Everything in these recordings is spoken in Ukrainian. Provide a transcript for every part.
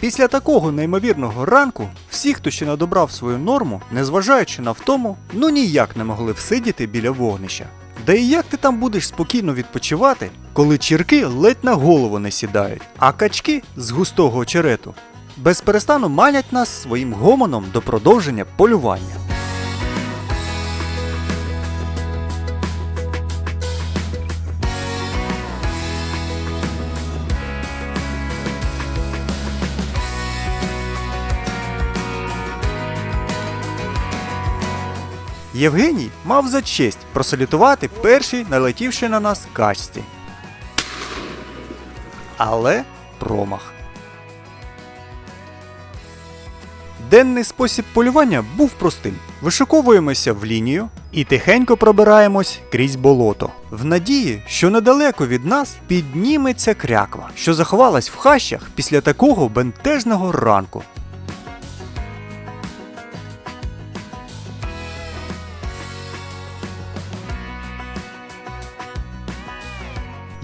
Після такого неймовірного ранку, всі, хто ще надобрав свою норму, незважаючи на втому, ну ніяк не могли всидіти біля вогнища. Да і як ти там будеш спокійно відпочивати, коли чірки ледь на голову не сідають, а качки з густого очерету безперестану манять нас своїм гомоном до продовження полювання. Євгеній мав за честь просалютувати першій налетівши на нас качці. Але промах. Денний спосіб полювання був простим: вишиковуємося в лінію і тихенько пробираємось крізь болото, в надії, що недалеко від нас підніметься кряква, що заховалась в хащах після такого бентежного ранку.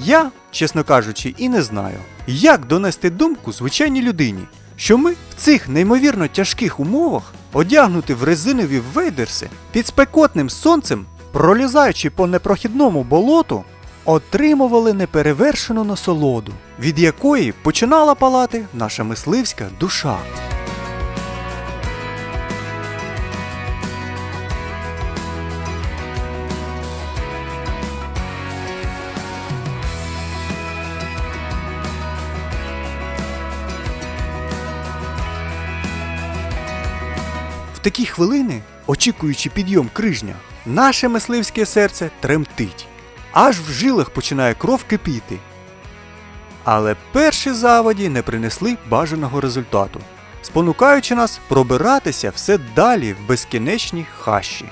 Я, чесно кажучи, і не знаю, як донести думку звичайній людині, що ми в цих неймовірно тяжких умовах, одягнуті в резинові вейдерси, під спекотним сонцем, пролізаючи по непрохідному болоту, отримували неперевершену насолоду, від якої починала палати наша мисливська душа. Такі хвилини, очікуючи підйом крижня, наше мисливське серце тремтить, аж в жилах починає кров кипіти. Але перші заводі не принесли бажаного результату, спонукаючи нас пробиратися все далі в безкінечні хащі.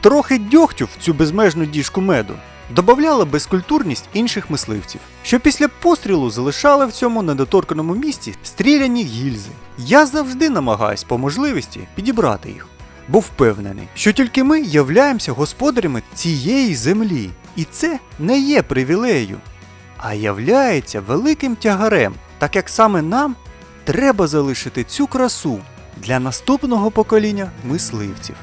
Трохи дьогтю в цю безмежну діжку меду додавала безкультурність інших мисливців, що після пострілу залишали в цьому недоторканому місці стріляні гільзи. Я завжди намагаюсь по можливості підібрати їх, бо впевнений, що тільки ми являємося господарями цієї землі, і це не є привілеєю, а являється великим тягарем, так як саме нам треба залишити цю красу для наступного покоління мисливців.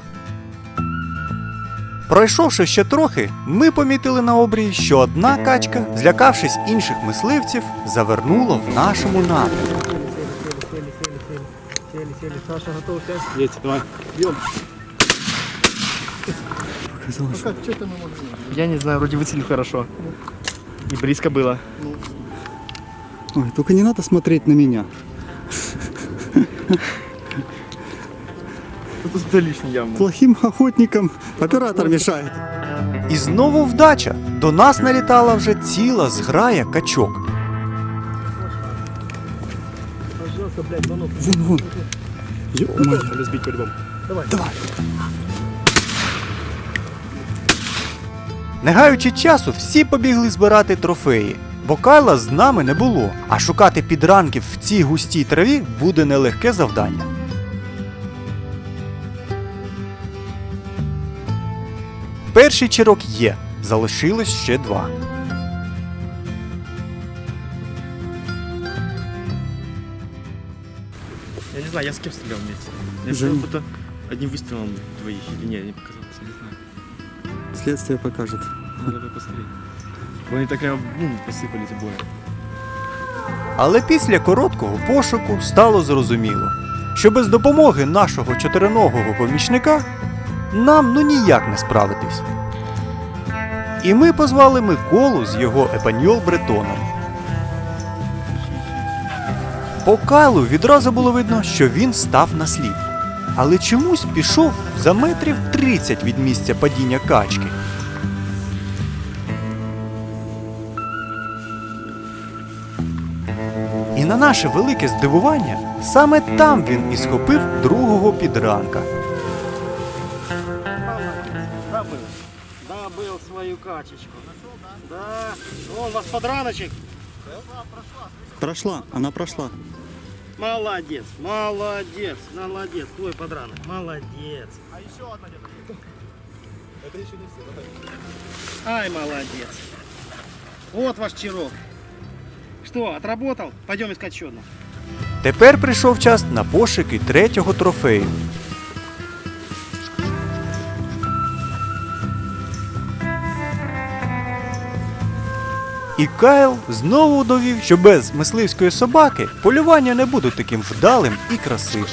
Пройшовши ще трохи, ми помітили на обрії, що одна качка, злякавшись інших мисливців, завернула в нашому напрямку. Сели, сели, сели, сели, сели, сели. Саша, готовься. Есть, давай. Бьем. Ну как, что ты мы можем? Я не знаю, вроде выцелил хорошо. И близко было. Ой, только не надо смотреть на меня. Это лишний явно. Плохим охотникам оператор мешает. І знову вдача. До нас налітала вже ціла зграя качок. Пожалуйста, блядь, звонок. Вон, вон. Ё-моё. Надо сбить по-любому. Давай. Не гаючи часу, всі побігли збирати трофеї, бо Кайла з нами не було, а шукати підранків в цій густій траві буде нелегке завдання. Перший чирок є, залишилось ще два. Я не знаю, я с кем стрелял вместе. Я Женя. стрелял будто одним выстрелом двоих или нет, не показалось, не знаю. Следствие покажет. Надо бы посмотреть. Они так прям, ну, посыпались обои. Але після короткого пошуку стало зрозуміло, що без допомоги нашого чотириногого помічника нам ну ніяк не справитись. І ми позвали Миколу з його епаньол бретоном. По Кайлу відразу було видно, що він став на слід, але чомусь пішов за метрів 30 від місця падіння качки. І на наше велике здивування, саме там він і схопив другого підранка. Свою качечку. Нашел, да? Да. Вон у вас подраночек. Прошла, она прошла. Молодец, молодец, молодец. Твой подранок. Молодец. А еще одна где-то Это еще не все. Ай, молодец. Вот ваш чирок. Что, отработал? Пойдем искать еще одну. Тепер прийшов час на пошуки третього трофею. І Кайл знову довів, що без мисливської собаки полювання не буде таким вдалим і красивим.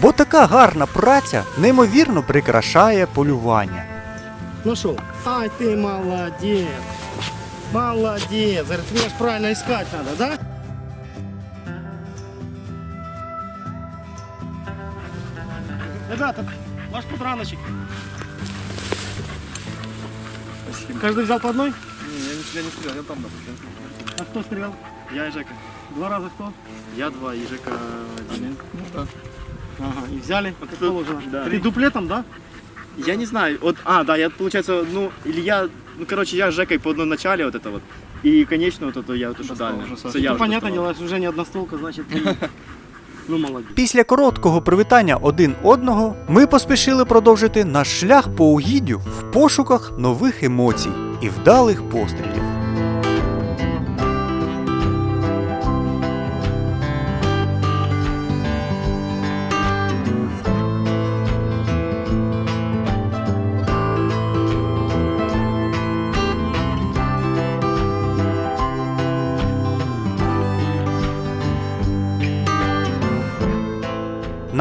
Бо така гарна праця неймовірно прикрашає полювання. Нашел. Ай, ты молодец. Молодец. Говорит, мне ж правильно искать надо, да? Ребята, ваш подраночек. Каждый взял по одной? Не, я не, я не стрелял, я там да. А кто стрелял? Я и Жека. Два раза кто? Я два, и Жека один. Ну да. Ага, и взяли, как положено. да. Три дуплетом, да? Я не знаю, вот, а, да, я, получается, ну, или я, ну, короче, я с Жекой по одному начале вот это вот, и, конечно, вот это я вот уже дальше. Це я ну, вже понятное доставав. дело, уже не одностолка, значит, ты- ну молодец. Після короткого привітання один одного ми поспішили продовжити наш шлях по угіддю в пошуках нових емоцій і вдалих пострілів.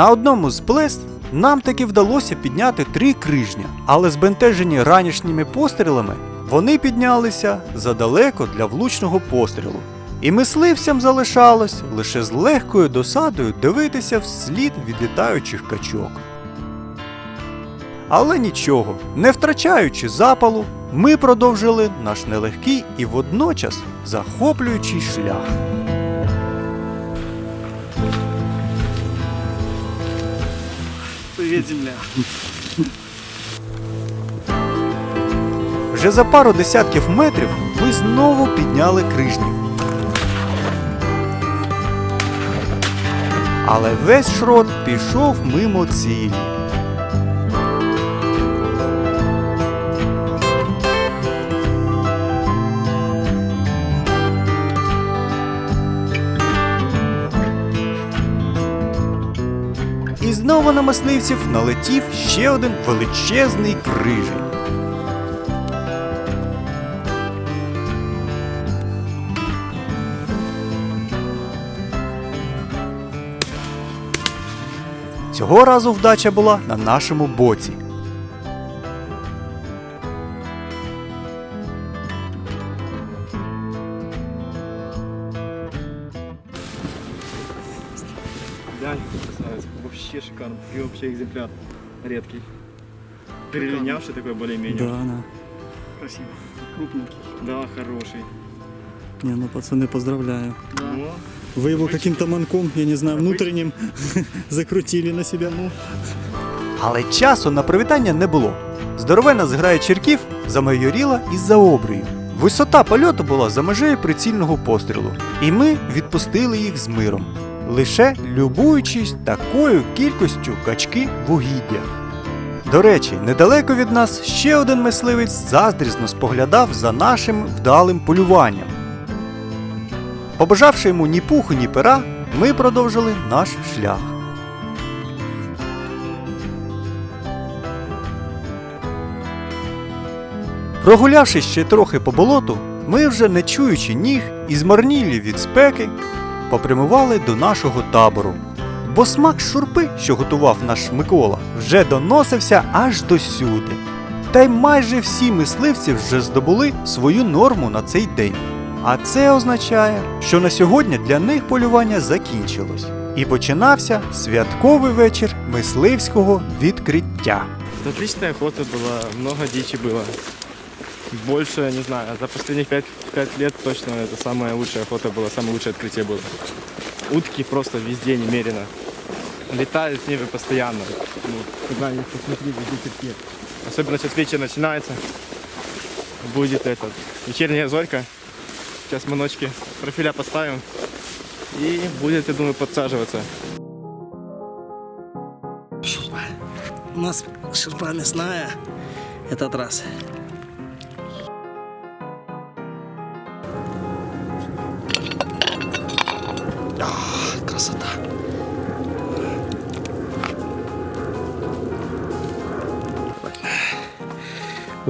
На одному з плест нам таки вдалося підняти три крижня, але збентежені ранішніми пострілами вони піднялися задалеко для влучного пострілу. І мисливцям залишалось лише з легкою досадою дивитися вслід відлітаючих качок. Але нічого, не втрачаючи запалу, ми продовжили наш нелегкий і водночас захоплюючий шлях. Привет, земля. Вже за пару десятків метрів ми знову підняли крижнів. Але весь шрот пішов мимо цілі. І знову на мисливців налетів ще один величезний крижень. Цього разу вдача була на нашому боці. и вообще экземпляр редкий. Перелинявший такой более-менее. Да, да. Красивый. Крупненький. Да, хороший. Не, ну пацаны, поздравляю. Ну, Вы его каким-то манком, я не знаю, внутренним закрутили на себя. Ну, Але часу на привітання не було. Здоровена зграя черків замайоріла із-за обрію. Висота польоту була за межею прицільного пострілу, і ми відпустили їх з миром, лише любуючись такою кількістю качки в. До речі, недалеко від нас ще один мисливець заздрізно споглядав за нашим вдалим полюванням. Побажавши йому ні пуху, ні пера, ми продовжили наш шлях. Прогулявшись ще трохи по болоту, ми вже не чуючи ніг і змарнілі від спеки, попрямували до нашого табору. Бо смак шурпи, що готував наш Микола, вже доносився аж до сюди. Та й майже всі мисливці вже здобули свою норму на цей день. А це означає, що на сьогодні для них полювання закінчилось. І починався святковий вечір мисливського відкриття. отличная охота была, много дичи было. Больше, не знаю, за последних пять, пять лет точно это самая лучшая охота была, самое лучшее открытие было. Утки просто везде немерено. Летают с ними постоянно. Ну, куда ни посмотри, везде терпи. Особенно сейчас вечер начинается. Будет этот вечерняя зорька. Сейчас мы ночки профиля поставим. И будет, я думаю, подсаживаться. Шурпа. У нас шурпа мясная этот раз.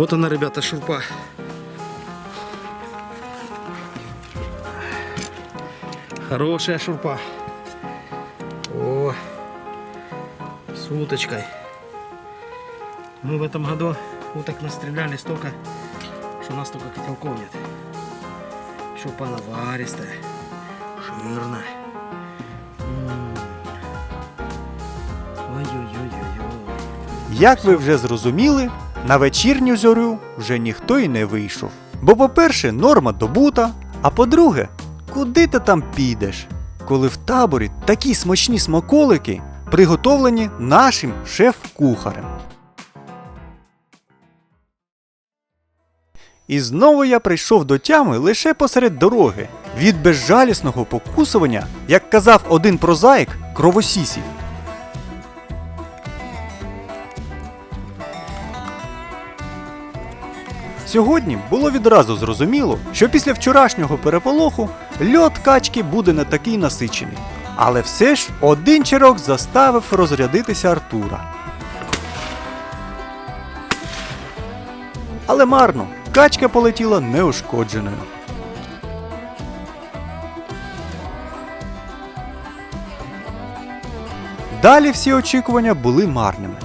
Вот она, ребята, шурпа. Хорошая шурпа. О, с уточкой. Мы в этом году уток настреляли столько, что у нас только котелков нет. Шурпа наваристая, жирная. Ой-ой-ой-ой-ой. Як ви вже зрозуміли, на вечірню зорю вже ніхто й не вийшов. Бо, по-перше, норма добута, а по-друге, куди ти там підеш, коли в таборі такі смачні смаколики приготовлені нашим шеф-кухарем. І знову я прийшов до тями лише посеред дороги від безжалісного покусування, як казав один прозаїк, кровосісів. Сьогодні було відразу зрозуміло, що після вчорашнього переполоху льот качки буде не такий насичений. Але все ж один чирок заставив розрядитися Артура. Але марно, качка полетіла неушкодженою. Далі всі очікування були марними.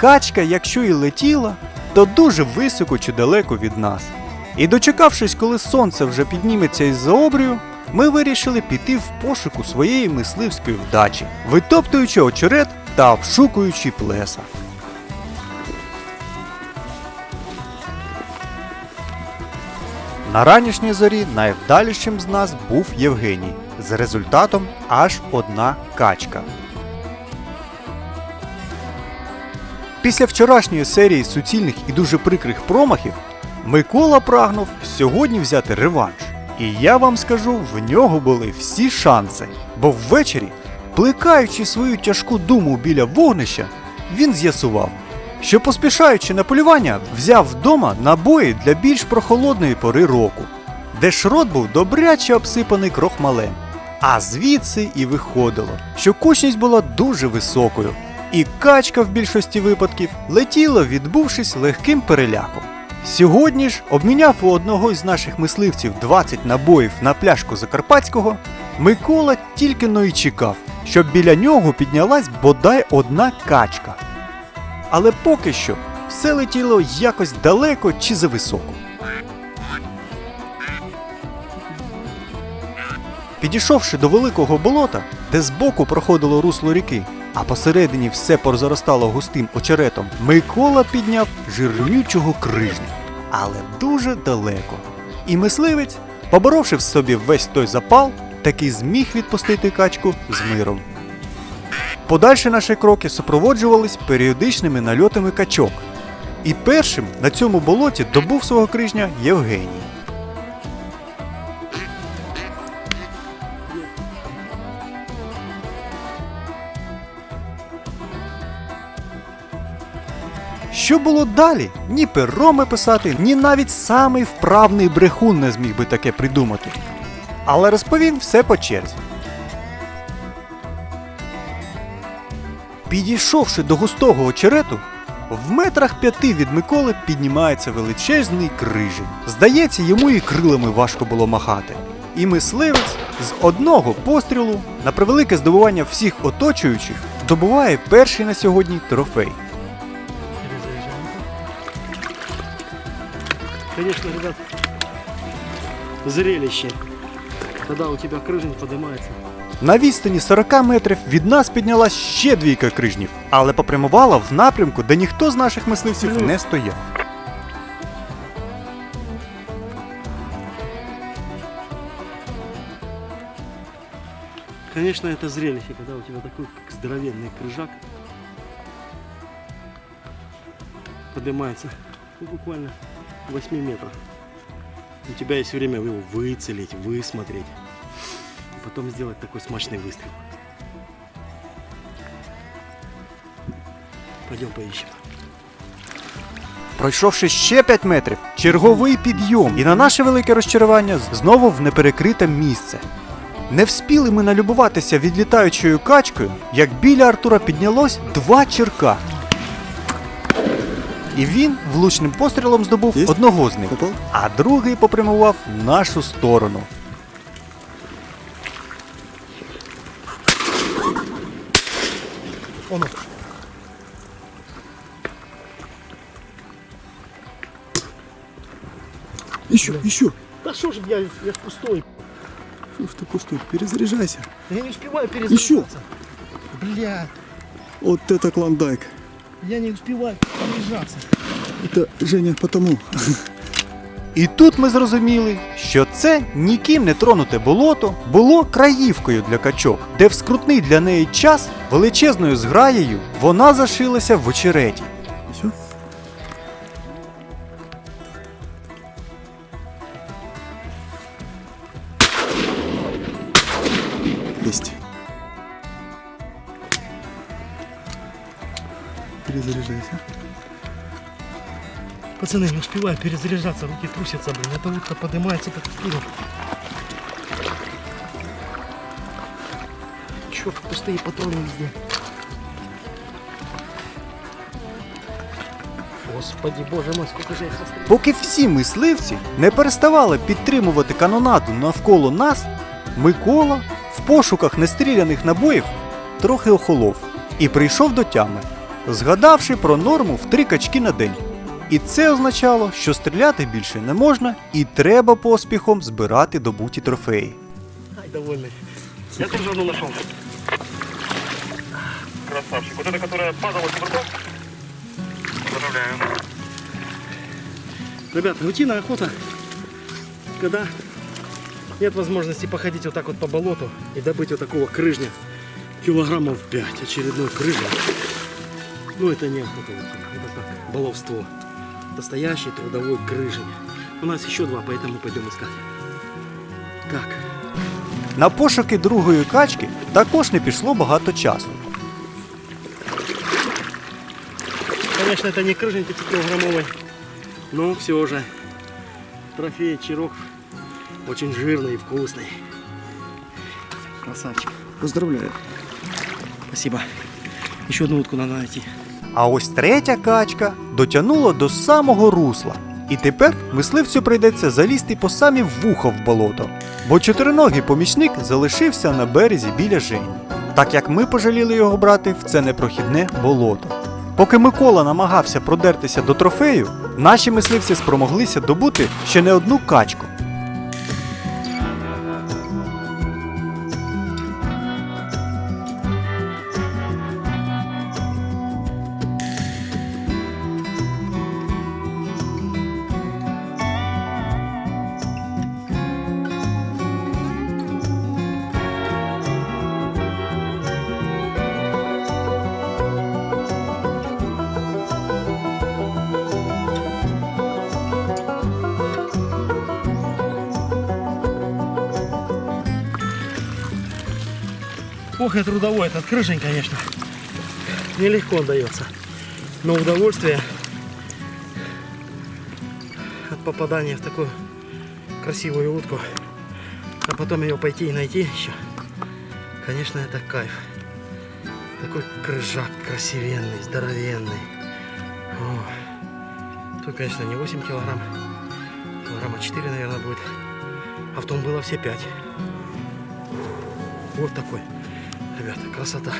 Качка, якщо і летіла, то дуже високо чи далеко від нас. І дочекавшись, коли сонце вже підніметься із-за обрію, ми вирішили піти в пошуку своєї мисливської вдачі, витоптуючи очерет та обшукуючи плеса. На ранішній зорі найвдалішим з нас був Євгеній з результатом аж одна качка. Після вчорашньої серії суцільних і дуже прикрих промахів Микола прагнув сьогодні взяти реванш. І я вам скажу, в нього були всі шанси. Бо ввечері, плекаючи свою тяжку думу біля вогнища, він з'ясував, що поспішаючи на полювання, взяв вдома набої для більш прохолодної пори року, де шрот був добряче обсипаний крохмалем. А звідси і виходило, що кучність була дуже високою, і качка в більшості випадків летіла, відбувшись легким переляком. Сьогодні ж обміняв у одного з наших мисливців 20 набоїв на пляшку Закарпатського, Микола тільки но й чекав, щоб біля нього піднялась бодай одна качка. Але поки що все летіло якось далеко чи зависоко. Підійшовши до великого болота, де збоку проходило русло ріки, а посередині все порозаростало густим очеретом, Микола підняв жирнючого крижня, але дуже далеко. І мисливець, поборовши в собі весь той запал, таки зміг відпустити качку з миром. Подальші наші кроки супроводжувались періодичними нальотами качок. І першим на цьому болоті добув свого крижня Євгеній. Що було далі? Ні пероми писати, ні навіть самий вправний брехун не зміг би таке придумати. Але розповім все по черзі. Підійшовши до густого очерету, в метрах п'яти від Миколи піднімається величезний крижень. Здається, йому і крилами важко було махати. І мисливець з одного пострілу, на превелике здивування всіх оточуючих, добуває перший на сьогодні трофей. Конечно, ребят, зрелище. Когда у тебя крыжень поднимается. На відстані 40 метрів від нас піднялась ще двійка крижнів, але попрямувала в напрямку, де ніхто з наших мисливців не стояв. Конечно, это зрелище, когда у тебя такой как здоровенный крыжак поднимается ну, буквально 8 метров. У тебя есть время его выцелить, высмотреть, и потом сделать такой смачный выстрел. Пойдем поищем. Пройшовши ще 5 метрів, черговий підйом, і на наше велике розчарування знову в неперекрите місце. Не вспіли ми налюбуватися відлітаючою качкою, як біля Артура піднялось два черка. І він влучним пострілом здобув одного з них, а другий попрямував в нашу сторону. Оно. Еще, еще. Да что ж я, я ж пустой. Что ж ты пустой? Перезаряжайся. Я не успеваю перезаряжаться. Бля, Вот это клондайк. Я не успеваю перезаряжаться. Это, Женя, потому. І тут ми зрозуміли, що це ніким не тронуте болото було краївкою для качок, де в скрутний для неї час величезною зграєю вона зашилася в очереті. Перезаряжайся. Пацаны, не успеваю перезаряжаться, руки трусятся, блин. Это утка поднимается так вперед. Черт, пустые патроны везде. Господи, боже мой, сколько же я их настрелил. Поки всі мисливці не переставали підтримувати канонаду навколо нас, Микола в пошуках нестріляних набоїв трохи охолов і прийшов до тями, згадавши про норму в три качки на день. І це означало, що стріляти більше не можна і треба поспіхом збирати добуті трофеї. Ай, довольный. Я тоже одну нашел. Красавчик. Вот это, которая падала с бортов? Поздравляю. Ребят, рутинная охота, когда нет возможности походить вот так вот по болоту и добыть вот такого крыжня килограммов 5 очередной крыжня. Ну это не охота, рутина, это так, баловство. Настоящий трудовой крыжень. У нас еще два, поэтому пойдем искать. Так, На пошуки другої качки також не пішло багато часу. конечно, это не крыжень 5-килограммовый, но все же трофей черок очень жирный и вкусный. Красавчик. Поздравляю. Спасибо. Еще одну утку надо найти. А ось третя качка дотягнула до самого русла. І тепер мисливцю прийдеться залізти по самі вуха в болото, бо чотириногий помічник залишився на березі біля Жені, так як ми пожаліли його брати в це непрохідне болото. Поки Микола намагався продертися до трофею, наші мисливці спромоглися добути ще не одну качку. Ох, и трудовой этот крыжень, конечно. Нелегко дается. Но удовольствие от попадания в такую красивую утку, а потом ее пойти и найти еще, конечно, это кайф. Такой крыжак красивенный, здоровенный. О. Тут, конечно, не 8 килограмм, килограмма 4, наверное, будет. А в том было все 5. Вот такой. Ребята, красота.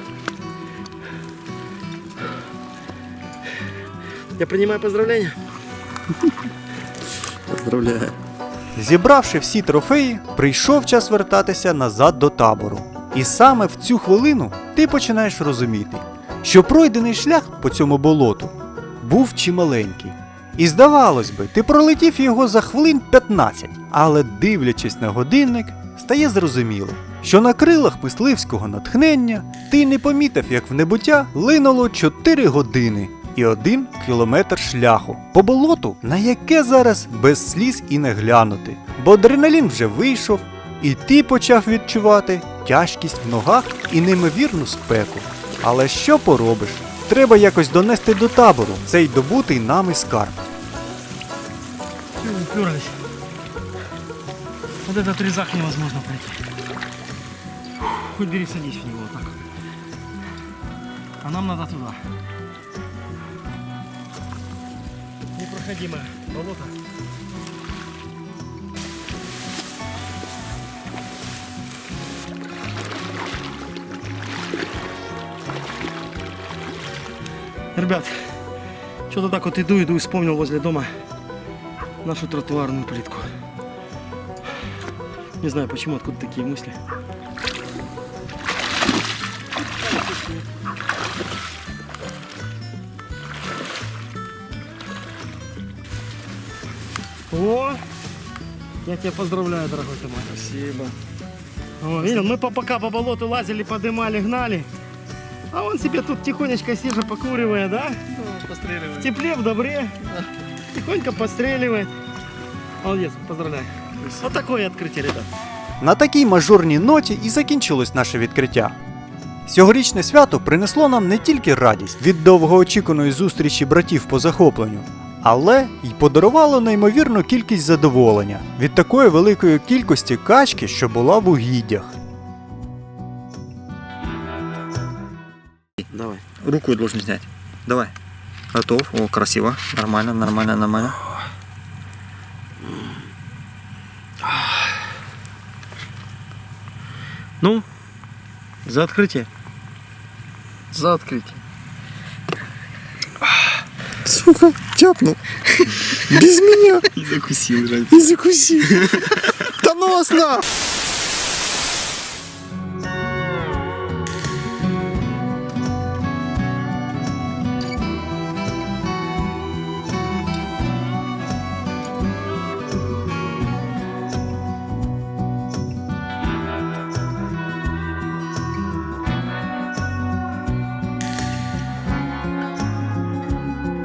Я принимаю поздравления. Поздравляю. Зібравши всі трофеї, прийшов час вертатися назад до табору. І саме в цю хвилину ти починаєш розуміти, що пройдений шлях по цьому болоту був чималенький. І здавалось би, ти пролетів його за хвилин 15, але дивлячись на годинник, стає зрозуміло, що на крилах мисливського натхнення ти не помітив, як в небуття линуло 4 години і один кілометр шляху по болоту, на яке зараз без сліз і не глянути, бо адреналін вже вийшов, і ти почав відчувати тяжкість в ногах і неймовірну спеку. Але що поробиш? Треба якось донести до табору цей добутий нами скарб. Уперлись. Вот этот резак невозможно пройти. Хоть бери, садись в него вот так. А нам надо туда. Непроходимое болото. Ребят, что-то так вот иду, иду и вспомнил возле дома нашу тротуарную плитку. Не знаю почему, откуда такие мысли. Я тебя поздравляю, дорогой ты мой. Спасибо. О, видел, мы по, пока по болоту лазили, подымали, гнали. А он себе тут тихонечко сижа покуривая, да? Ну, постреливаем. В тепле, в добре. Тихонько постреливает. Молодец, поздравляю. Вот такое открытие, ребят. На такій мажорній ноті і закінчилось наше відкриття. Сьогорічне свято принесло нам не тільки радість від довгоочікуваної зустрічі братів по захопленню, але й подарувало неймовірну кількість задоволення від такої великої кількості качки, що була в угіддях. Давай. Руку я должен снять. Давай. Готов. О, красиво. Нормально, нормально, нормально. Ну, за открытие. За открытие. Сука, тяпнул. Без меня. И закусил, жаль. И закуси. Доносно.